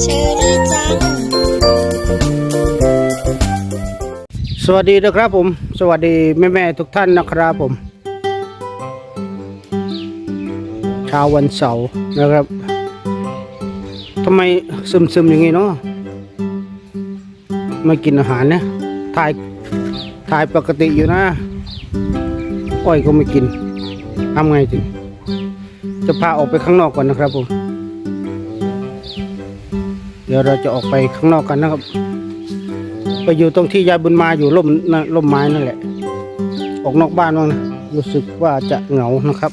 เชอรี่จัง สวัสดีนะครับผม สวัสดีแม่ๆทุกท่านนะครับผม เช้าวันเสาร์นะครับทำไมซึมๆอย่างงี้เนาะไม่กินอาหารนะถ่ายถ่ายปกติอยู่นะ อ้อยก็ไม่กินทำไงถึง จะพาออกไปข้างนอกก่อนนะครับผมเดี๋ยวเราจะออกไปข้างนอกกันนะครับ ไปอยู่ตรงที่ยายบุญมาอยู่ร่มนะร่มไม้นั่นแหละ ออกนอกบ้านบ้างนะรู้สึกว่าจะเหงานะครับ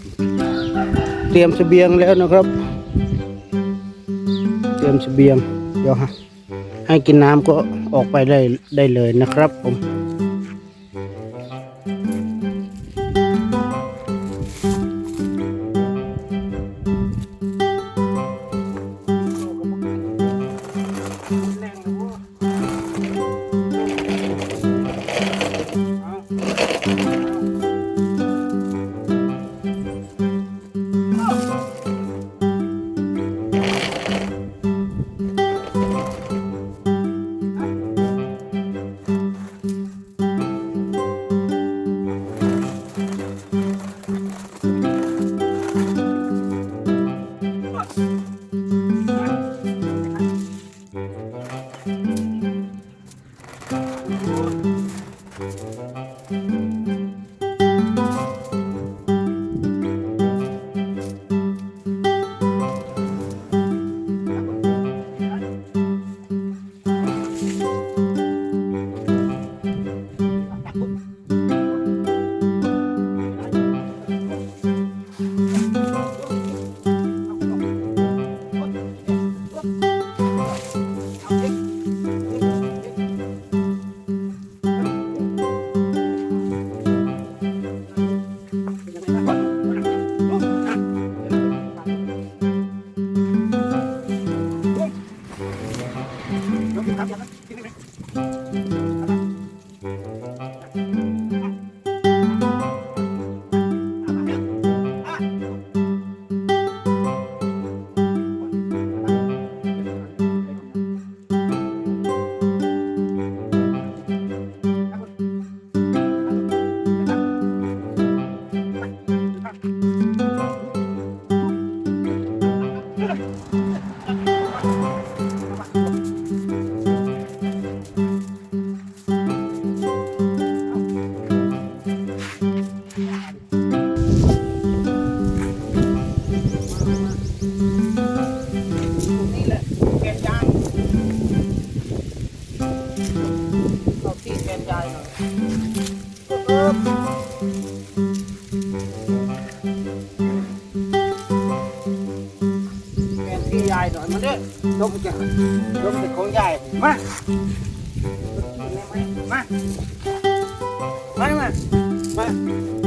เตรียมเสบียงแล้วนะครับ เตรียมเสบียงเดี๋ยวฮะให้กินน้ำก็ออกไปได้ได้เลยนะครับผม Música นี่ จะยกเป็นของใหญ่มามามามามา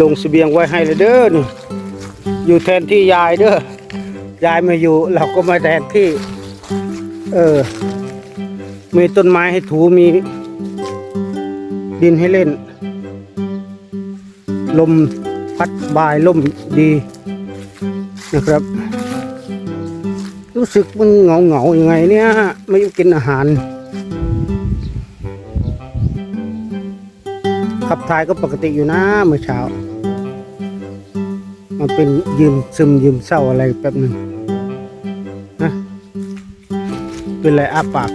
ลงเสบียงไว้ให้เลยเด้อนี่อยู่แทนที่ยายเด้อยายไม่อยู่ เราก็มาแทนที่ เออ มีต้นไม้ให้ถูมี ดินให้เล่น ลมพัดบายลมดีนะครับ รู้สึกมันเหงาเหงาๆยังไงเนี่ยไม่ได้กินอาหารขับถ่ายก็ปกติอยู่นะเมื่อเช้า มันเป็นยืมซึมยืมเศร้าอะไรแป๊บหนึ่งนะเป็นไรอาปาก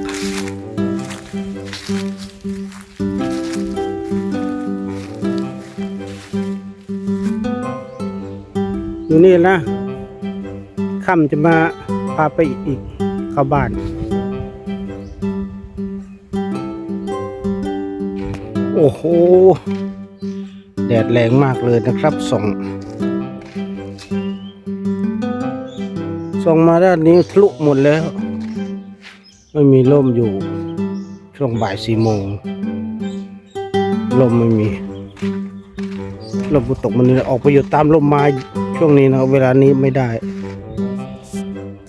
อยู่นี่นะค่ำจะมาพาไปอีกเข้าบ้านโอ้โห แดดแรงมากเลยนะครับส่อง ส่องมาด้านนี้ทะลุหมดแล้ว ไม่มีร่มอยู่ ช่วงบ่ายสี่โมง ลมไม่มี ลมตกมันนี่ออกไปอยู่ตามลมไม้ช่วงนี้นะเวลานี้ไม่ได้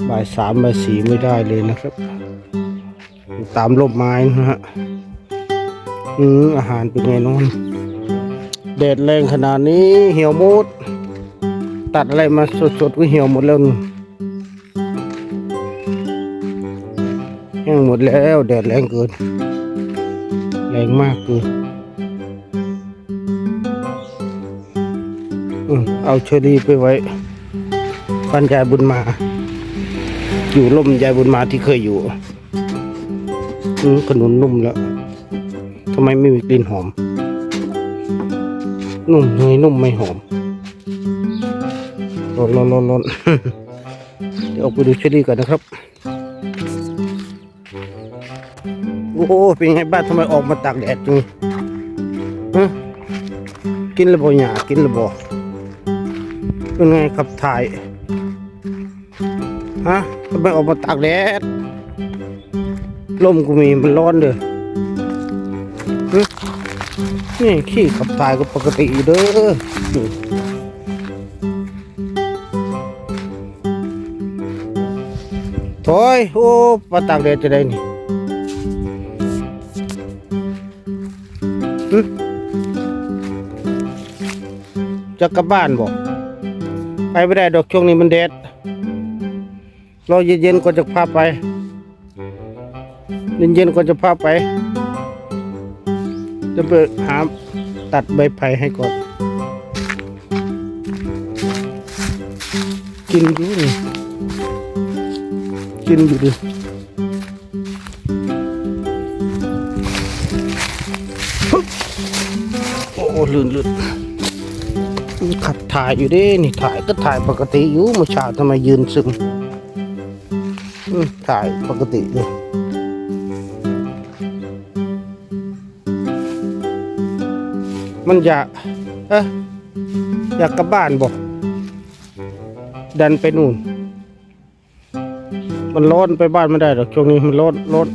บ่ายสามบ่ายสี่ไม่ได้เลยนะครับ ตามลมไม้นะฮะอืมอาหารเป็นไงน้องแดดแรงขนาดนี้เหี่ยวหมด ตัดอะไรมาสดๆก็เหี่ยวหมดแล้ว งหมดแล้วแดดแรงเกิน แรงมากเกินเอาเชอรี่ไปไว้บ้านยายบุญมา อยู่ร่มยายบุญมาที่เคยอยู่ขนุนนุ่มแล้วทำไมไม่มีกลิ่นหอม นุ่มเนยนุ่มไม่หอมร้อนร้อนร้อนร้อนเดี๋ยวออกไปดูเชอรี่ก่อนนะครับ โอ้โหเป็นไงบ้างทำไมออกมาตากแดดจังฮะกินระบอหยากินระบอเป็นไงขับถ่ายฮะทำไมออกมาตากแดดลมก็มีมันร้อนเด้อนี่ขี้ขับถ่ายก็ปกติเด้อถอยโอ้ปลาตากแดดจะได้นี่ จะกลับบ้านบอกไปไม่ได้ดอกช่วงนี้มันแดดรอเย็นๆก็จะพาไปเย็นๆก็จะพาไป จะไปหาตัดใบไผ่ให้ก่อน กินอยู่นี่กินอยู่ดิ ลื่นลื่นขับถ่ายอยู่ดินี่ถ่ายก็ถ่ายปกติอยู่เมื่อเช้าทำไมยืนซึมถ่ายปกติเลยมันอยากเอะอยากกลับบ้านบอกดันไปนู่น มันร้อนไปบ้านไม่ได้หรอกช่วงนี้มันร้อนร้อน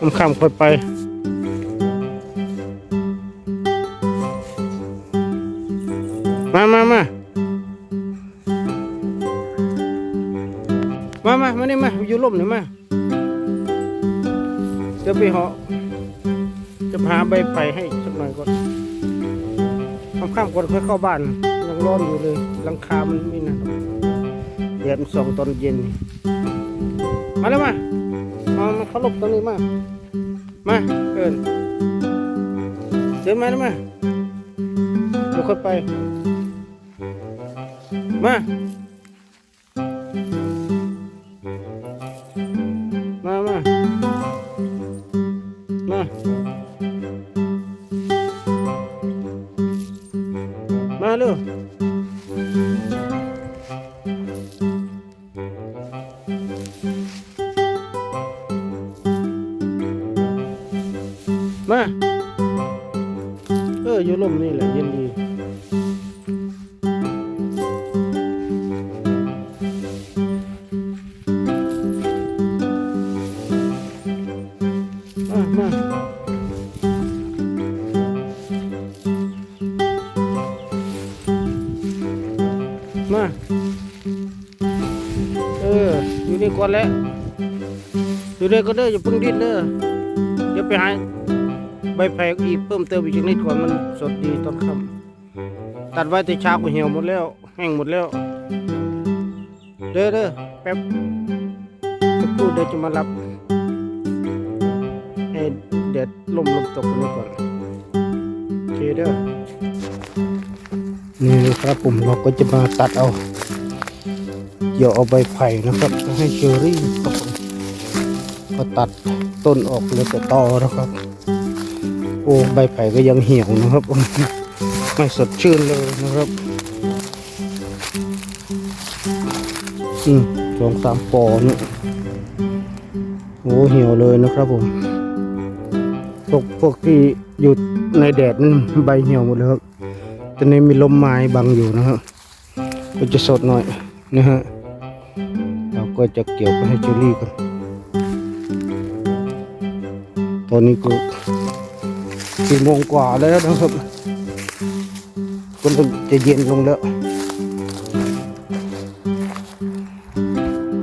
มันข้ามค่อยไป มามามามามามานี่มา อยู่ร่มหน่อยมาเดี๋ยวไปเหาะ จะหาใบไผ่ให้สักหน่อยก่อนค่ำๆก่อนค่อยเข้าบ้าน ยังร้อนอยู่เลย หลังคา มันไม่นั่นหรอกแดดมันส่องตอนเย็น มาแล้วมา มามาเขาหลบตรงนี้มา มาเอินเดินมาแล้วมาเดี๋ยวค่อยไป ม มา เออ อยู่นี่ก่อนแล้วอยู่นี่ก็เด้ออย่าเพิ่งดิ้นเด้อเดี๋ยวไปหาใบแพรอีกเพิ่มเติมอีกนิดก่อนมันสดดีตอนค่ำตัดไว้แต่เช้าก็เหี่ยวหมดแล้ว แห้งหมดแล้ว เด้อเด้อแป๊บจะพูดเด้อจะมารับ แดดลมลมตกตรงนี้ก่อนโอเคเด้อนี่ครับผมเราก็จะมาตัดเอาเกี่ยวเอาใบไผ่นะครับ ให้เชอรี่ครับผมก็ตัดต้นออกเหลยแต่ตอนะครับ โอ้ใบไผ่ก็ยังเหี่ยวนะครับ ไม่สดชื่นเลยนะครับอืมสองสามปอนี่โอ้เหี่ยวเลยนะครับผม พวกพวกที่อยู่ในแดดนั่นใบเหี่ยวหมดเลยครับตอนนี้มีลมไม้บังอยู่นะครับก็จะสดหน่อยนะฮะเราก็จะเกี่ยวไปให้เจอรี่กันตอนนี้ก็สี่โมงกว่าแล้วนะครับก็จะเย็นลงแล้ว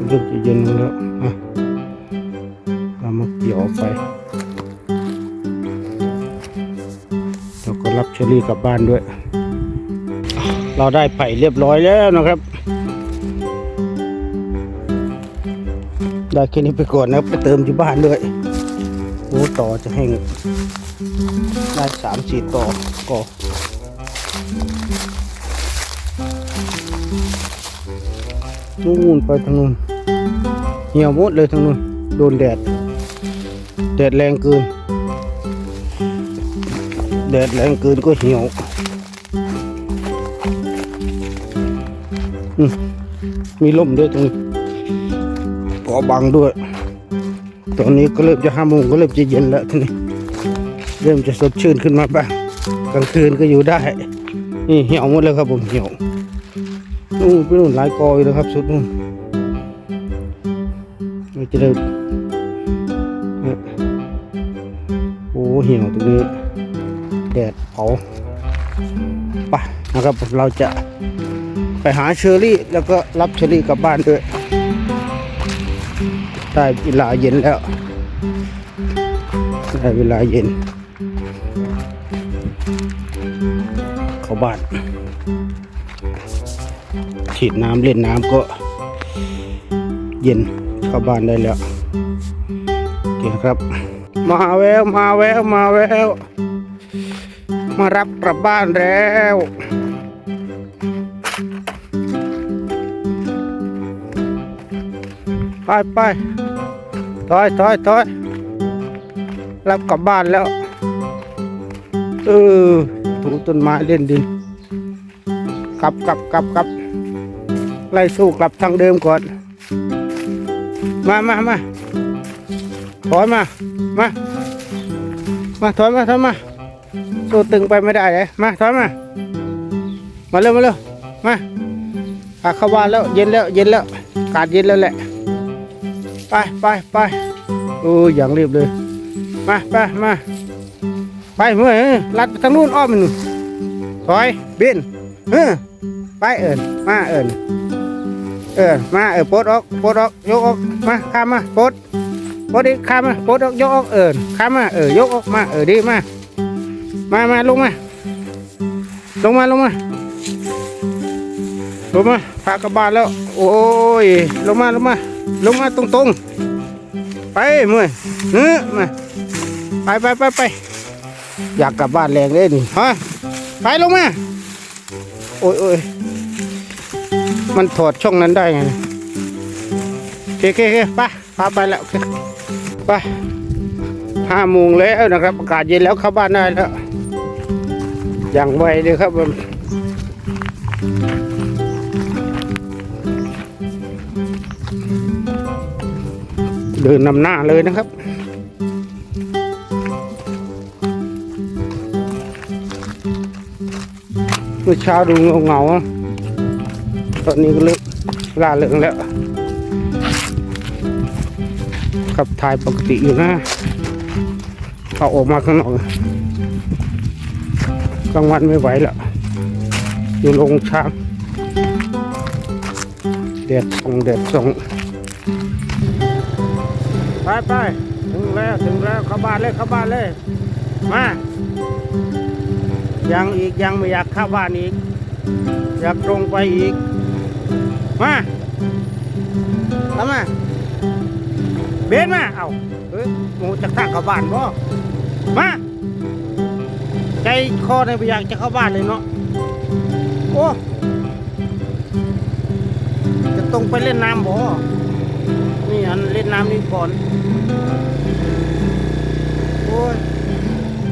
ก็จะเย็นลงแล้ว เราก็รับเชอรี่กลับบ้านด้วย เราได้ไผ่เรียบร้อยแล้วนะครับ ได้แค่นี้ไปก่อนนะครับไปเติมที่บ้านด้วยโอ้ต่อจะแห้งได้สามสี่ต่อก็นู่นไปทางนู้นเหี่ยวหมดเลยทางนู้นโดนแดด แดดแรงเกิน แดดแรงเกินก็เหี่ยวมีลมด้วยตรงนี้ก็บังด้วย ตอนนี้ก็เริ่มจะห้าโมงก็เริ่มจะเย็นแล้วทีนี้ เริ่มจะสดชื่นขึ้นมาบ้างกลางคืนก็อยู่ได้ นี่เหี่ยวหมดเลยครับผมเหี่ยวนู่นไปนู่นหลายกอยแล้วครับ สุดนู่นจะได้เนี่ยโอ้เหี่ยวตรงนี้ แดดเผาไปนะครับเราจะไปหาเชอรี่แล้วก็รับเชอรี่กลับบ้านด้วยได้เวลาเย็นแล้วได้เวลาเย็น เข้าบ้าน ฉีดน้ำเล่นน้ำก็เย็นเข้าบ้านได้แล้วโอเคครับ มาแววมาแววมาแวว มารับกลับบ้านแล้วไปไปถอยถอยถอยรับกลับบ้านแล้ว เออถูต้นไม้เล่นดิน กลับกลับกลับกลับไล่สู้กลับทางเดิมก่อน มามามาถอยมา มา มาถอยมาถอยมา สู้ตึงไปไม่ได้เลยมาถอยมา มาเร็วมาเร็วมาอะเข้าบ้านแล้วเย็นแล้วเย็นแล้วอากาศเย็นแล้วแหละ ไปไปไปโอ้ยอย่างรีบเลย มาไปมาไปเมื่อลัดไปทางนู้นอ้อมไปนู่นถอยบินเออไปเอิญมาเอิญเออมาเออปดออกปดออกยกออกมาข้ามมาปดปดอีกข้ามมาปดออกยกออกเอิญข้ามมาเออยกออกมาเออดีมา มามาลงมา ลงมาลงมา ลงมาพากลับบ้านแล้ว โอ้ย ลงมาลงมา ลงมาตรงๆไปมื่อยเฮ้อมาไปไปไปไปอยากกลับบ้านแรงเลยนี่ฮะไปลงมา โอ้ยโอ้ยมันถอดช่องนั้นได้ไงโอเคโอเคเคไปพาไปแล้วไปห้าโมงแล้วนะครับ อากาศเย็นแล้วเข้าบ้านได้แล้ว อย่างไวเลยครับผมเดินนำหน้าเลยนะครับ เมื่อเช้าดูเงาเงาตอนนี้ก็เลิกลาเริงแล้วขับถ่ายปกติอยู่นะเอาออกมาข้างนอก กลางวันไม่ไหวแล้วอยู่โรงช้างดดส่งแดดส่งไปไปถึงแล้วถึงแล้วเข้าบ้านเลยเข้าบ้านเลยมายังอีกยังไม่อยากเข้าบ้านอีก อยากตรงไปอีก มาทำไมเบนมา เอาเฮ้ยหมูจะตั้งเข้าบ้านบ่มา ใจคอเนี่ยากจะเข้าบ้านเลยเนาะโอ้จะตรงไปเล่นน้ำบ่นี่อันเล่นน้ำนี่ก่อนโอ้ย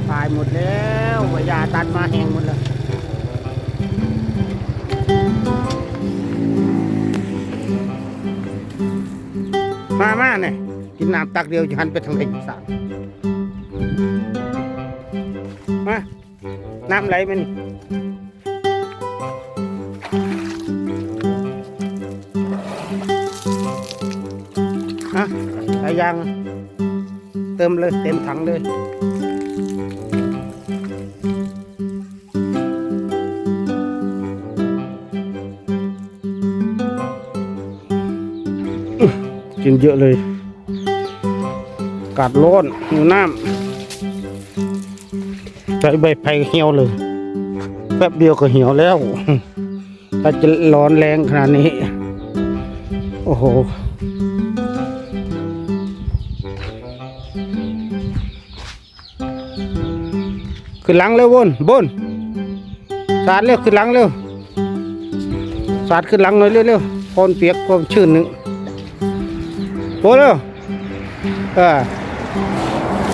ตายหมดแล้ววายาตัดมาแห้งหมดแล้วมามาเนี่ยกินน้ำตักเดียวจะหันไปทางไหนอีกสา น้ำไหลมันฮะสายยางเติมเลย เต็มถังเลยกินเยอะเลย กาดร้อนหิวน้ำ ใส่ใบไผ่เหี่ยวเลยแป๊บเดียวก็เหี่ยวแล้วถ้าจะร้อนแรงขนาดนี้ โอ้โหขึ้นหลังเร็วบนบนสาดเร็วขึ้นหลังเร็วสาดขึ้นหลังหน่อยเร็วๆพนเปียกพนชื่นหนึ่งโอ้เร็วเออ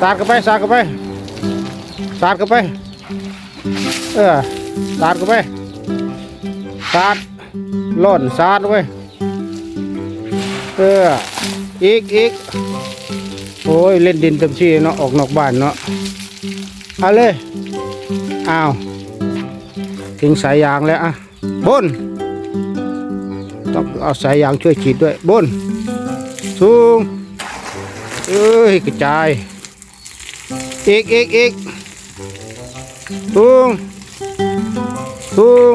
สาดกันไปสาดกันไป สาดกันไป เออสาดกันไปสาดล่นสาดไว้เอออีกอีกโอ้ยเล่นดินเต็มที่เนาะออกนอกบ้านเนาะเอาเลยอ้าวทิ้งสายยางแล้วอะบนต้องเอาสายยางช่วยฉีดด้วยบนสูงเอ้ยกระจายอีกอีกอีก สูงสูง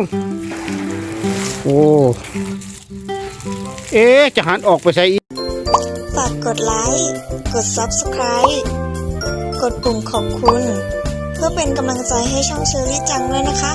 โอ้เอ๊ะจะหันออกไปใส่อีกฝากกดไลค์กด Subscribe กดปุ่มขอบคุณ เพื่อเป็นกำลังใจให้ช่องเชอรี่จังด้วยนะคะ